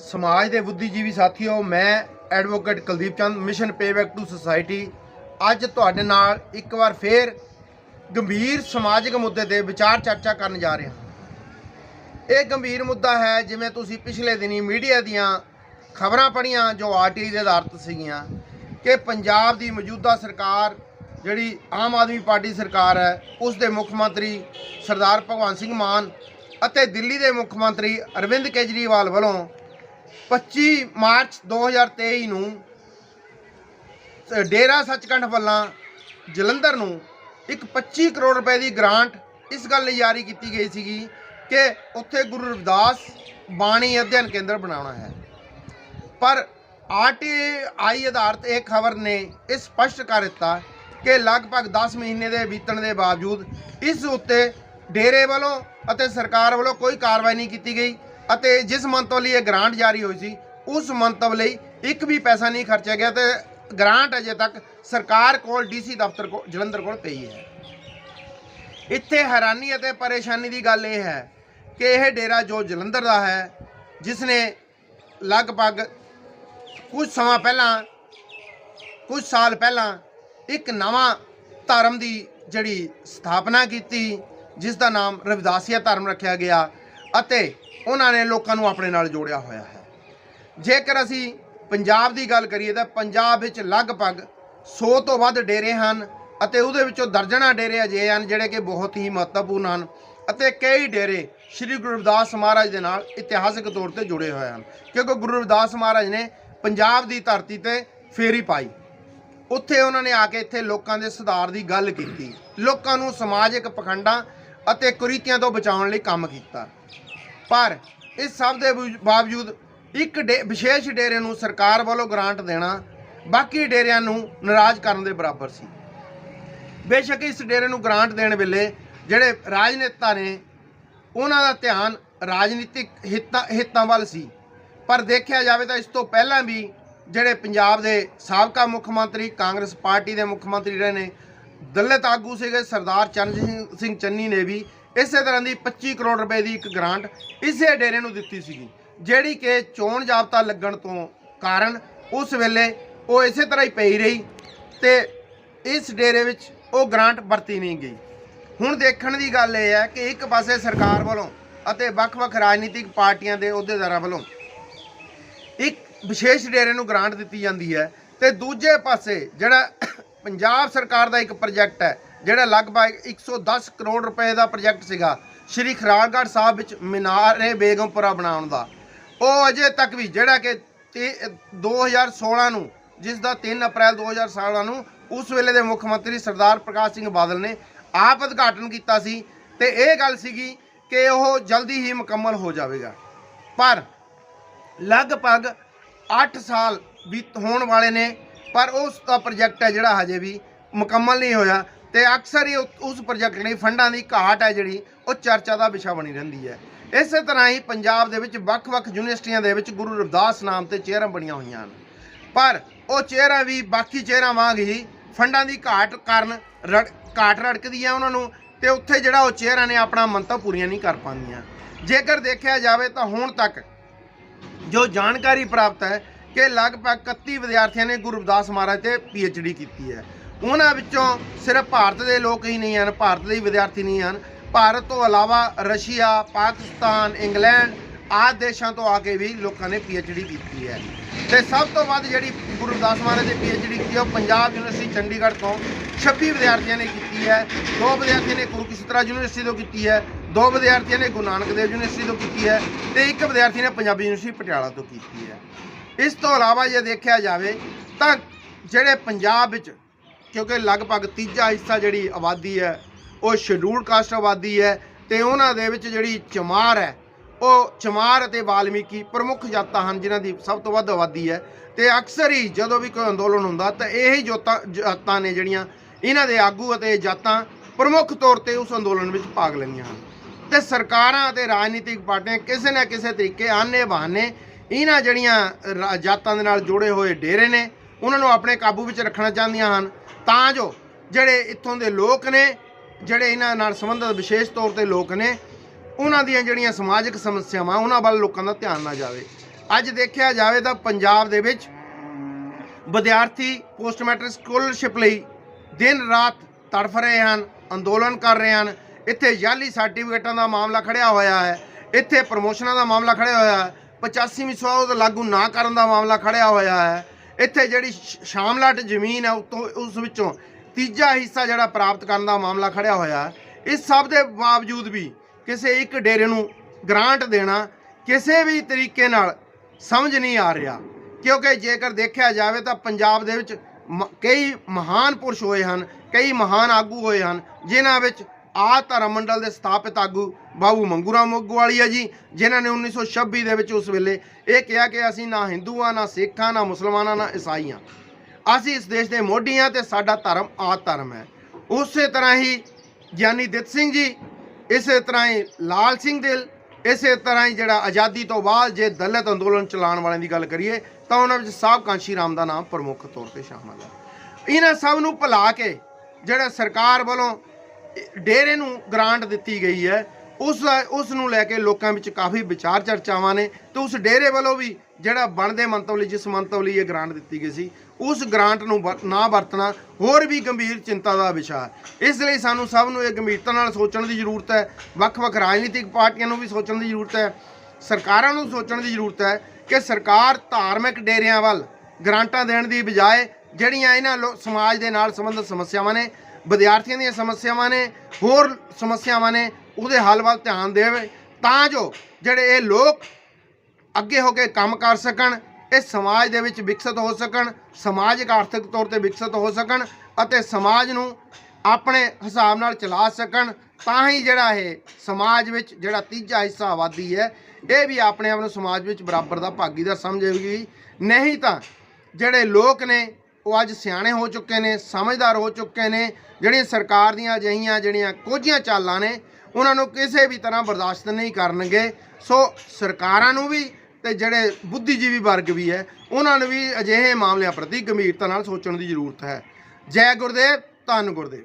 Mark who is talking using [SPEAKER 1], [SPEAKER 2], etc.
[SPEAKER 1] ਸਮਾਜ ਦੇ ਬੁੱਧੀਜੀਵੀ ਸਾਥੀਓ, ਮੈਂ advocate Kuldeep Chand mission payback to society ਅੱਜ ਤੁਹਾਡੇ ਨਾਲ ਇੱਕ ਵਾਰ ਫੇਰ ਗੰਭੀਰ ਸਮਾਜਿਕ ਮੁੱਦੇ ਤੇ ਵਿਚਾਰ ਚਰਚਾ ਕਰਨ ਜਾ ਰਿਹਾ ਇਹ ਗੰਭੀਰ ਮੁੱਦਾ ਹੈ, ਜਿਵੇਂ ਤੁਸੀਂ ਪਿਛਲੇ ਦਿਨੀ ਮੀਡੀਆ ਦੀਆਂ ਖਬਰਾਂ ਪੜ੍ਹੀਆਂ, ਜੋ ਆਰਟੀਆਈ ਦੇ ਆਧਾਰਿਤ ਸੀਗੀਆਂ, ਕਿ ਪੰਜਾਬ ਦੀ ਮੌਜੂਦਾ ਸਰਕਾਰ, ਜਿਹੜੀ ਆਮ ਆਦਮੀ ਪਾਰਟੀ ਸਰਕਾਰ ਹੈ, ਉਸ ਦੇ ਮੁੱਖ ਮੰਤਰੀ ਸਰਦਾਰ ਭਗਵੰਤ ਸਿੰਘ ਮਾਨ ਅਤੇ ਦਿੱਲੀ ਦੇ ਮੁੱਖ ਮੰਤਰੀ ਅਰਵਿੰਦ ਕੇਜਰੀਵਾਲ ਵੱਲੋਂ 25 ਮਾਰਚ 2023 ਨੂੰ ਡੇਰਾ ਸੱਚਖੰਡ ਵੱਲਾਂ ਜਲੰਧਰ ਨੂੰ ਇੱਕ 25 ਕਰੋੜ ਰੁਪਏ ਦੀ ਗ੍ਰਾਂਟ ਇਸ ਗੱਲ ਲਈ ਜਾਰੀ ਕੀਤੀ ਗਈ ਸੀਗੀ ਕਿ ਉੱਥੇ ਗੁਰੂ ਰਵਿਦਾਸ ਬਾਣੀ ਅਧਿਐਨ ਕੇਂਦਰ ਬਣਾਉਣਾ ਹੈ। ਪਰ ਆਰਟੀਆਈ ਆਧਾਰਿਤ ਇਹ ਖਬਰ ਨੇ ਇਹ ਸਪਸ਼ਟ ਕਰ ਦਿੱਤਾ ਕਿ ਲਗਭਗ 10 ਮਹੀਨੇ ਦੇ ਬੀਤਣ ਦੇ ਬਾਵਜੂਦ ਇਸ ਉੱਤੇ ਡੇਰੇ ਵੱਲੋਂ ਅਤੇ ਸਰਕਾਰ ਵੱਲੋਂ ਕੋਈ ਕਾਰਵਾਈ ਨਹੀਂ ਕੀਤੀ ਗਈ। ਅਤੇ ਜਿਸ ਮੰਤਵ ਲਈ ਇਹ ਗ੍ਰਾਂਟ ਜਾਰੀ ਹੋਈ ਸੀ, ਉਸ ਮੰਤਵ ਲਈ ਇੱਕ ਵੀ ਪੈਸਾ ਨਹੀਂ ਖਰਚਿਆ ਗਿਆ ਤੇ ਗ੍ਰਾਂਟ ਅਜੇ ਤੱਕ ਸਰਕਾਰ ਕੋਲ ਡੀਸੀ ਦਫ਼ਤਰ ਕੋਲ ਜਲੰਧਰ ਕੋਲ ਪਈ ਹੈ। ਇੱਥੇ ਹੈਰਾਨੀ ਅਤੇ ਪਰੇਸ਼ਾਨੀ ਦੀ ਗੱਲ ਇਹ ਹੈ ਕਿ ਇਹ ਡੇਰਾ ਜੋ ਜਲੰਧਰ ਦਾ ਹੈ, ਜਿਸ ਨੇ ਲਗਭਗ ਕੁਝ ਸਮਾਂ ਪਹਿਲਾਂ, ਕੁਝ ਸਾਲ ਪਹਿਲਾਂ ਇੱਕ ਨਵਾਂ ਧਰਮ ਦੀ ਜਿਹੜੀ ਸਥਾਪਨਾ ਕੀਤੀ, ਜਿਸ ਦਾ ਨਾਮ ਰਵਿਦਾਸੀਆ ਧਰਮ ਰੱਖਿਆ ਗਿਆ। ਅਤੇ ਉਹਨਾਂ ਨੇ ਲੋਕਾਂ ਨੂੰ ਆਪਣੇ ਨਾਲ ਜੋੜਿਆ ਹੋਇਆ ਹੈ। ਜੇਕਰ ਅਸੀਂ ਪੰਜਾਬ ਦੀ ਗੱਲ ਕਰੀਏ ਤਾਂ ਪੰਜਾਬ ਵਿੱਚ ਲਗਭਗ 100 ਤੋਂ ਵੱਧ ਡੇਰੇ ਹਨ ਅਤੇ ਉਹਦੇ ਵਿੱਚੋਂ ਦਰਜਣਾ ਡੇਰੇ ਅਜਿਹੇ ਹਨ ਜਿਹੜੇ ਕਿ ਬਹੁਤ ਹੀ ਮਹੱਤਵਪੂਰਨ ਹਨ ਅਤੇ ਕਈ ਡੇਰੇ ਸ੍ਰੀ ਗੁਰੂ ਰਵਿਦਾਸ ਮਹਾਰਾਜ ਦੇ ਨਾਲ ਇਤਿਹਾਸਕ ਤੌਰ ਤੇ ਜੁੜੇ ਹੋਏ ਹਨ ਕਿਉਂਕਿ ਗੁਰੂ ਰਵਿਦਾਸ ਮਹਾਰਾਜ ਨੇ ਪੰਜਾਬ ਦੀ ਧਰਤੀ ਤੇ ਫੇਰੀ ਪਾਈ। ਉੱਥੇ ਉਹਨਾਂ ਨੇ ਆ ਕੇ ਇੱਥੇ ਲੋਕਾਂ ਦੇ ਸੁਧਾਰ ਦੀ ਗੱਲ ਕੀਤੀ। ਲੋਕਾਂ ਨੂੰ ਸਮਾਜਿਕ ਪਖੰਡਾਂ ਅਤੇ ਕੁਰੀਤੀਆਂ ਤੋਂ ਬਚਾਉਣ ਲਈ ਕੰਮ ਕੀਤਾ। ਪਰ ਇਸ ਸਭ ਦੇ ਬਾਵਜੂਦ ਇੱਕ ਡੇ- ਵਿਸ਼ੇਸ਼ ਡੇਰੇ ਨੂੰ ਸਰਕਾਰ ਵੱਲੋਂ ਗ੍ਰਾਂਟ ਦੇਣਾ, ਬਾਕੀ ਡੇਰਿਆਂ ਨੂੰ ਨਾਰਾਜ਼ ਕਰਨ ਦੇ ਬਰਾਬਰ ਸੀ। ਬੇਸ਼ੱਕ ਇਸ ਡੇਰੇ ਨੂੰ ਗ੍ਰਾਂਟ ਦੇਣ ਵੇਲੇ ਜਿਹੜੇ ਰਾਜਨੇਤਾ ਨੇ, ਉਹਨਾਂ ਦਾ ਧਿਆਨ ਰਾਜਨੀਤਿਕ ਹਿੱਤਾਂ ਹਿੱਤਾਂ ਵੱਲ ਸੀ। ਪਰ ਦੇਖਿਆ ਜਾਵੇ ਤਾਂ ਇਸ ਤੋਂ ਪਹਿਲਾਂ ਵੀ ਜਿਹੜੇ ਪੰਜਾਬ ਦੇ ਸਾਬਕਾ ਮੁੱਖ ਮੰਤਰੀ, ਕਾਂਗਰਸ ਪਾਰਟੀ ਦੇ ਮੁੱਖ ਮੰਤਰੀ ਰਹੇ ਨੇ, ਦਲਿਤ ਆਗੂ ਸੀਗੇ, ਸਰਦਾਰ ਚਰਨਜੀਤ ਸਿੰਘ ਚੰਨੀ ਨੇ ਵੀ ਇਸੇ ਤਰ੍ਹਾਂ ਦੀ 25 ਕਰੋੜ ਰੁਪਏ ਦੀ ਇੱਕ ਗ੍ਰਾਂਟ ਇਸੇ ਡੇਰੇ ਨੂੰ ਦਿੱਤੀ ਸੀਗੀ, ਜਿਹੜੀ ਕਿ ਚੋਣ ਜਾਬਤਾ ਲੱਗਣ ਤੋਂ ਕਾਰਨ ਉਸ ਵੇਲੇ ਉਹ ਇਸੇ ਤਰ੍ਹਾਂ ਹੀ ਪਈ ਰਹੀ ਤੇ ਇਸ ਡੇਰੇ ਵਿੱਚ ਉਹ ਗ੍ਰਾਂਟ ਵਰਤੀ ਨਹੀਂ ਗਈ। ਹੁਣ ਦੇਖਣ ਦੀ ਗੱਲ ਇਹ ਹੈ ਕਿ ਇੱਕ ਪਾਸੇ ਸਰਕਾਰ ਵੱਲੋਂ ਅਤੇ ਵੱਖ-ਵੱਖ ਰਾਜਨੀਤਿਕ ਪਾਰਟੀਆਂ ਦੇ ਅਹੁਦੇਦਾਰਾਂ ਵੱਲੋਂ ਇੱਕ ਵਿਸ਼ੇਸ਼ ਡੇਰੇ ਨੂੰ ਗ੍ਰਾਂਟ ਦਿੱਤੀ ਜਾਂਦੀ ਹੈ ਤੇ ਦੂਜੇ ਪਾਸੇ ਜਿਹੜਾ ਪੰਜਾਬ ਸਰਕਾਰ ਦਾ ਇੱਕ ਪ੍ਰੋਜੈਕਟ ਹੈ ਜਿਹੜਾ ਲਗਭਗ 110 ਕਰੋੜ ਰੁਪਏ ਦਾ ਪ੍ਰੋਜੈਕਟ ਸੀਗਾ, ਸ਼੍ਰੀ ਖਰਾੜਗੜ੍ਹ ਸਾਹਿਬ ਵਿੱਚ ਮੀਨਾਰ-ਏ ਬੇਗਮਪੁਰਾ ਬਣਾਉਣ ਦਾ। ਉਹ ਅਜੇ ਤੱਕ ਵੀ ਜਿਹੜਾ ਕਿ ਤੇ- 2016 ਨੂੰ, ਜਿਸ ਦਾ 3 ਅਪ੍ਰੈਲ 2016 ਨੂੰ, ਉਸ ਵੇਲੇ ਦੇ ਮੁੱਖ ਮੰਤਰੀ ਸਰਦਾਰ ਪ੍ਰਕਾਸ਼ ਸਿੰਘ ਬਾਦਲ ਨੇ ਆਪ ਉਦਘਾਟਨ ਕੀਤਾ ਸੀ ਤੇ ਇਹ ਗੱਲ ਸੀਗੀ ਕਿ ਉਹ ਜਲਦੀ ਹੀ ਮੁਕੰਮਲ ਹੋ ਜਾਵੇਗਾ। ਪਰ ਲਗਭਗ 8 ਸਾਲ ਬੀਤ, ਹੋਣ ਵਾਲੇ ਨੇ, ਪਰ ਉਸ ਦਾ ਪ੍ਰੋਜੈਕਟ ਹੈ ਜਿਹੜਾ ਹਜੇ ਵੀ ਮੁਕੰਮਲ ਨਹੀਂ ਹੋਇਆ। ਤੇ ਅਕਸਰ ਹੀ ਉਹ- ਉਸ ਪ੍ਰੋਜੈਕਟ ਲਈ ਫੰਡਾਂ ਦੀ ਘਾਟ ਹੈ ਜਿਹੜੀ, ਉਹ ਚਰਚਾ ਦਾ ਵਿਸ਼ਾ ਬਣੀ ਰਹਿੰਦੀ ਹੈ। ਇਸੇ ਤਰ੍ਹਾਂ ਹੀ ਪੰਜਾਬ ਦੇ ਵਿੱਚ ਵੱਖ-ਵੱਖ ਯੂਨੀਵਰਸਿਟੀਆਂ ਦੇ ਵਿੱਚ ਗੁਰੂ ਰਵਿਦਾਸ ਨਾਮ ਤੇ ਚੇਅਰਾਂ ਬਣੀਆਂ ਹੋਈਆਂ ਹਨ। ਪਰ ਉਹ ਚੇਅਰਾਂ ਵੀ ਬਾਕੀ ਚੇਅਰਾਂ ਵਾਂਗ ਹੀ ਫੰਡਾਂ ਦੀ ਘਾਟ ਕਾਰਨ ਰੜ- ਘਾਟ ਰੜਕਦੀ ਹੈ ਉਹਨਾਂ ਨੂੰ ਤੇ ਉੱਥੇ ਜਿਹੜਾ ਉਹ ਚੇਅਰਾਂ ਨੇ ਆਪਣਾ ਮੰਤਵ ਪੂਰੀਆਂ ਨਹੀਂ ਕਰ ਪਾਉਂਦੀਆਂ। ਜੇਕਰ ਦੇਖਿਆ ਜਾਵੇ ਤਾਂ ਹੁਣ ਤੱਕ ਜੋ ਜਾਣਕਾਰੀ ਪ੍ਰਾਪਤ ਹੈ ਕਿ ਲਗਭਗ 31 ਵਿਦਿਆਰਥੀਆਂ ਨੇ ਗੁਰੂ ਰਵਿਦਾਸ ਮਹਾਰਾਜ ਤੇ ਡੀ ਕੀਤੀ ਹੈ। ਉਹਨਾਂ ਵਿੱਚੋਂ ਸਿਰਫ ਭਾਰਤ ਦੇ ਲੋਕ ਹੀ ਨਹੀਂ ਹਨ, ਭਾਰਤ ਦੇ ਵਿਦਿਆਰਥੀ ਨਹੀਂ ਹਨ। ਭਾਰਤ ਤੋਂ ਇਲਾਵਾ ਰਸ਼ੀਆ, ਪਾਕਿਸਤਾਨ, ਇੰਗਲੈਂਡ ਆਦਿ ਦੇਸ਼ਾਂ ਤੋਂ ਆ ਕੇ ਵੀ ਲੋਕਾਂ ਨੇ ਡੀ ਕੀਤੀ ਹੈ। ਤੇ ਸਭ ਤੋਂ ਵੱਧ ਜਿਹੜੀ ਗੁਰੂ ਰਵਿਦਾਸ ਮਹਾਰਾਜ ਦੀ ਡੀ ਕੀਤੀ ਉਹ ਪੰਜਾਬ ਯੂਨੀਵਰਸਿਟੀ ਚੰਡੀਗੜ੍ਹ ਤੋਂ 26 ਵਿਦਿਆਰਥੀਆਂ ਨੇ ਕੀਤੀ ਹੈ। ਦੋ ਵਿਦਿਆਰਥੀਆਂ ਨੇ ਕੁਰੂਕਸ਼ੇਤਰਾ ਯੂਨੀਵਰਸਿਟੀ ਤੋਂ ਕੀਤੀ ਹੈ, ਦੋ ਵਿਦਿਆਰਥੀਆਂ ਨੇ ਗੁਰੂ ਨਾਨਕ ਦੇਵ ਯੂਨੀਵਰਸਿਟੀ ਤੋਂ ਕੀਤੀ ਹੈ ਤੇ ਇੱਕ ਵਿਦਿਆਰਥੀ ਨੇ ਪੰਜਾਬੀ ਯੂਨੀਵਰਸਿਟੀ ਪਟਿਆਲਾ ਤੋਂ ਕੀਤੀ ਹੈ। ਇਸ ਤੋਂ ਇਲਾਵਾ ਜੇ ਦੇਖਿਆ ਜਾਵੇ ਤਾਂ ਜਿਹੜੇ ਪੰਜਾਬ ਵਿੱਚ ਕਿਉਂਕਿ ਲਗਭਗ ਤੀਜਾ ਹਿੱਸਾ ਜਿਹੜੀ ਆਬਾਦੀ ਹੈ, ਉਹ ਸ਼ਡਿਊਲ ਕਾਸਟ ਆਬਾਦੀ ਹੈ ਤੇ ਉਹਨਾਂ ਦੇ ਵਿੱਚ ਜਿਹੜੀ ਚਮਾਰ ਹੈ, ਉਹ ਚਮਾਰ ਅਤੇ ਵਾਲਮੀਕੀ ਪ੍ਰਮੁੱਖ ਜਾਤਾਂ ਹਨ ਜਿਨ੍ਹਾਂ ਦੀ ਸਭ ਤੋਂ ਵੱਧ ਆਬਾਦੀ ਹੈ ਤੇ ਅਕਸਰ ਹੀ ਜਦੋਂ ਵੀ ਕੋਈ ਅੰਦੋਲਨ ਹੁੰਦਾ ਤਾਂ ਇਹ ਹੀ ਜੋਤਾਂ, ਜਾਤਾਂ ਨੇ ਜਿਹੜੀਆਂ ਇਹਨਾਂ ਦੇ ਆਗੂ ਅਤੇ ਜਾਤਾਂ ਪ੍ਰਮੁੱਖ ਤੌਰ ਤੇ ਉਸ ਅੰਦੋਲਨ ਵਿੱਚ ਭਾਗ ਲੈਂਦੀਆਂ ਹਨ। ਤੇ ਸਰਕਾਰਾਂ ਅਤੇ ਰਾਜਨੀਤਿਕ ਪਾਰਟੀਆਂ ਕਿਸੇ ਨਾ ਕਿਸੇ ਤਰੀਕੇ ਆਨੇ ਬਹਾਨੇ ਇਹਨਾਂ ਜਿਹੜੀਆਂ ਰਾ- ਜਾਤਾਂ ਦੇ ਨਾਲ ਜੁੜੇ ਹੋਏ ਡੇਰੇ ਨੇ ਉਹਨਾਂ ਨੂੰ ਆਪਣੇ ਕਾਬੂ ਵਿੱਚ ਰੱਖਣਾ ਚਾਹੁੰਦੀਆਂ ਹਨ। ਤਾਂ ਜੋ ਜਿਹੜੇ ਇੱਥੋਂ ਦੇ ਲੋਕ ਨੇ, ਜਿਹੜੇ ਇਹਨਾਂ ਨਾਲ ਸੰਬੰਧਿਤ ਵਿਸ਼ੇਸ਼ ਤੌਰ ਤੇ ਲੋਕ ਨੇ, ਉਹਨਾਂ ਦੀਆਂ ਜਿਹੜੀਆਂ ਸਮਾਜਿਕ ਸਮੱਸਿਆਵਾਂ, ਉਹਨਾਂ ਵੱਲ ਲੋਕਾਂ ਦਾ ਧਿਆਨ ਨਾ ਜਾਵੇ। ਅੱਜ ਦੇਖਿਆ ਜਾਵੇ ਤਾਂ ਪੰਜਾਬ ਦੇ ਵਿੱਚ ਵਿਦਿਆਰਥੀ ਪੋਸਟ ਮੈਟ੍ਰਿਕ ਸਕਾਲਰਸ਼ਿਪ ਲਈ ਦਿਨ ਰਾਤ ਤੜਫ ਰਹੇ ਹਨ, ਅੰਦੋਲਨ ਕਰ ਰਹੇ ਹਨ। ਇੱਥੇ ਜਾਲੀ ਸਰਟੀਫਿਕੇਟਾਂ ਦਾ ਮਾਮਲਾ ਖੜਿਆ ਹੋਇਆ ਹੈ, ਇੱਥੇ ਪ੍ਰਮੋਸ਼ਨਾਂ ਦਾ ਮਾਮਲਾ ਖੜਿਆ ਹੋਇਆ ਹੈ 85ਵੀਂ ਸੌ ਲਾਗੂ ਨਾ ਕਰਨ ਦਾ ਮਾਮਲਾ ਖੜਿਆ ਹੋਇਆ ਹੈ। ਇੱਥੇ ਜਿਹੜੀ ਸ਼- ਸ਼ਾਮਲਾਟ ਜ਼ਮੀਨ ਹੈ ਉਤੋਂ ਉਸ ਵਿੱਚੋਂ ਤੀਜਾ ਹਿੱਸਾ ਜਿਹੜਾ ਪ੍ਰਾਪਤ ਕਰਨ ਦਾ ਮਾਮਲਾ ਖੜਿਆ ਹੋਇਆ ਇਸ ਸਭ ਦੇ ਬਾਵਜੂਦ ਵੀ ਕਿਸੇ ਇੱਕ ਡੇਰੇ ਨੂੰ ਗ੍ਰਾਂਟ ਦੇਣਾ ਕਿਸੇ ਵੀ ਤਰੀਕੇ ਨਾਲ ਸਮਝ ਨਹੀਂ ਆ ਰਿਹਾ। ਕਿਉਂਕਿ ਜੇਕਰ ਦੇਖਿਆ ਜਾਵੇ ਤਾਂ ਪੰਜਾਬ ਦੇ ਵਿੱਚ ਮ- ਕਈ ਮਹਾਨ ਪੁਰਸ਼ ਹੋਏ ਹਨ, ਕਈ ਮਹਾਨ ਆਗੂ ਹੋਏ ਹਨ, ਜਿਨ੍ਹਾਂ ਵਿੱਚ ਆ ਧਰਮ ਮੰਡਲ ਦੇ ਸਥਾਪਿਤ ਆਗੂ ਬਾਬੂ ਮੰਗੂਰਾਮ ਮੋਗਵਾਲੀਆ ਜੀ, ਜਿਨ੍ਹਾਂ ਨੇ 1926 ਦੇ ਵਿੱਚ ਉਸ ਵੇਲੇ ਇਹ ਕਿਹਾ ਕਿ ਅਸੀਂ ਨਾ ਹਿੰਦੂ ਹਾਂ ਨਾ ਸਿੱਖ ਹਾਂ ਨਾ ਮੁਸਲਮਾਨ ਮੁਸਲਮਾਨਾਂ ਨਾ ਈਸਾਈ ਹਾਂ ਅਸੀਂ ਇਸ ਦੇਸ਼ ਦੇ ਮੋਢੀ ਹਾਂ ਤੇ ਸਾਡਾ ਧਰਮ ਆ ਧਰਮ ਹੈ। ਉਸੇ ਤਰ੍ਹਾਂ ਹੀ ਗਿਆਨੀ ਦਿੱਤ ਸਿੰਘ ਜੀ, ਇਸੇ ਤਰ੍ਹਾਂ ਹੀ ਲਾਲ ਸਿੰਘ ਦਿਲ, ਇਸੇ ਤਰ੍ਹਾਂ ਹੀ ਜਿਹੜਾ ਆਜ਼ਾਦੀ ਤੋਂ ਬਾਅਦ ਜੇ ਦਲਿਤ ਅੰਦੋਲਨ ਚਲਾਉਣ ਵਾਲਿਆਂ ਦੀ ਗੱਲ ਕਰੀਏ, ਤਾਂ ਉਹਨਾਂ ਵਿੱਚ ਸਾਹਿਬ ਕਾਂਸ਼ੀ ਰਾਮ ਦਾ ਨਾਮ ਪ੍ਰਮੁੱਖ ਤੌਰ ਤੇ ਸ਼ਾਮਲ ਹੈ। ਇਹਨਾਂ ਸਭ ਨੂੰ ਭੁਲਾ ਕੇ ਜਿਹੜਾ ਸਰਕਾਰ ਵੱਲੋਂ ਡੇਰੇ ਨੂੰ ਗ੍ਰਾਂਟ ਦਿੱਤੀ ਗਈ ਹੈ ਉਸ ਉਸ ਨੂੰ ਲੈ ਕੇ ਲੋਕਾਂ ਵਿੱਚ ਕਾਫੀ ਵਿਚਾਰ ਚਰਚਾਵਾਂ ਨੇ ਤੇ ਉਸ ਡੇਰੇ ਵੱਲੋਂ ਵੀ ਜਿਹੜਾ ਬਣਦੇ ਮੰਤਵ ਲਈ ਜਿਸ ਮੰਤਵ ਲਈ ਇਹ ਗ੍ਰਾਂਟ ਦਿੱਤੀ ਗਈ ਸੀ, ਉਸ ਗ੍ਰਾਂਟ ਨੂੰ ਵਰ- ਨਾ ਵਰਤਣਾ ਹੋਰ ਵੀ ਗੰਭੀਰ ਚਿੰਤਾ ਦਾ ਵਿਸ਼ਾ ਹੈ। ਇਸ ਲਈ ਸਾਨੂੰ ਸਭ ਨੂੰ ਇਹ ਗੰਭੀਰਤਾ ਨਾਲ ਸੋਚਣ ਦੀ ਜ਼ਰੂਰਤ ਹੈ, ਵੱਖ-ਵੱਖ ਰਾਜਨੀਤਿਕ ਪਾਰਟੀਆਂ ਨੂੰ ਵੀ ਸੋਚਣ ਦੀ ਜ਼ਰੂਰਤ ਹੈ, ਸਰਕਾਰਾਂ ਨੂੰ ਸੋਚਣ ਦੀ ਜ਼ਰੂਰਤ ਹੈ ਕਿ ਸਰਕਾਰ ਧਾਰਮਿਕ ਡੇਰਿਆਂ ਵੱਲ ਗ੍ਰਾਂਟਾਂ ਦੇਣ ਦੀ ਬਜਾਏ ਜਿਹੜੀਆਂ ਇਹਨਾਂ ਲੋ- ਸਮਾਜ ਦੇ ਨਾਲ ਸੰਬੰਧਿਤ ਸਮੱਸਿਆਵਾਂ ਨੇ, ਵਿਦਿਆਰਥੀਆਂ ਦੀਆਂ ਸਮੱਸਿਆਵਾਂ ਨੇ, ਹੋਰ ਸਮੱਸਿਆਵਾਂ ਨੇ ਉਹਦੇ ਹੱਲ ਵੱਲ ਧਿਆਨ ਦੇਵੇ, ਤਾਂ ਜੋ ਜਿਹੜੇ ਇਹ ਲੋਕ ਅੱਗੇ ਹੋ ਕੇ ਕੰਮ ਕਰ ਸਕਣ, ਇਹ ਸਮਾਜ ਦੇ ਵਿੱਚ ਵਿਕਸਿਤ ਹੋ ਸਕਣ, ਸਮਾਜਿਕ ਆਰਥਿਕ ਤੌਰ ਤੇ ਵਿਕਸਿਤ ਹੋ ਸਕਣ ਅਤੇ ਸਮਾਜ ਨੂੰ ਆਪਣੇ ਹਿਸਾਬ ਨਾਲ ਚਲਾ ਸਕਣ, ਤਾਂ ਹੀ ਜਿਹੜਾ ਇਹ ਸਮਾਜ ਵਿੱਚ ਜਿਹੜਾ ਤੀਜਾ ਹਿੱਸਾ ਆਬਾਦੀ ਹੈ, ਇਹ ਵੀ ਆਪਣੇ ਆਪ ਨੂੰ ਸਮਾਜ ਵਿੱਚ ਬਰਾਬਰ ਦਾ ਭਾਗੀਦਾਰ ਸਮਝੇਗੀ। ਨਹੀਂ ਤਾਂ ਜਿਹੜੇ ਲੋਕ ਨੇ, ਉਹ ਅੱਜ ਸਿਆਣੇ ਹੋ ਚੁੱਕੇ ਨੇ, ਸਮਝਦਾਰ ਹੋ ਚੁੱਕੇ ਨੇ, ਜਿਹੜੀਆਂ ਸਰਕਾਰ ਦੀਆਂ ਅਜਿਹੀਆਂ ਜਿਹੜੀਆਂ ਕੋਝੀਆਂ ਚਾਲਾਂ ਨੇ ਉਹਨਾਂ ਨੂੰ ਕਿਸੇ ਵੀ ਤਰ੍ਹਾਂ ਬਰਦਾਸ਼ਤ ਨਹੀਂ ਕਰਨਗੇ। ਸੋ ਸਰਕਾਰਾਂ ਨੂੰ ਵੀ ਤੇ ਜਿਹੜੇ ਬੁੱਧੀਜੀਵੀ ਵਰਗ ਵੀ ਹੈ, ਉਹਨਾਂ ਨੂੰ ਵੀ ਅਜਿਹੇ ਮਾਮਲਿਆਂ ਪ੍ਰਤੀ ਗੰਭੀਰਤਾ ਨਾਲ ਸੋਚਣ ਦੀ ਜ਼ਰੂਰਤ ਹੈ। ਜੈ ਗੁਰਦੇਵ, ਧੰਨ ਗੁਰਦੇਵ।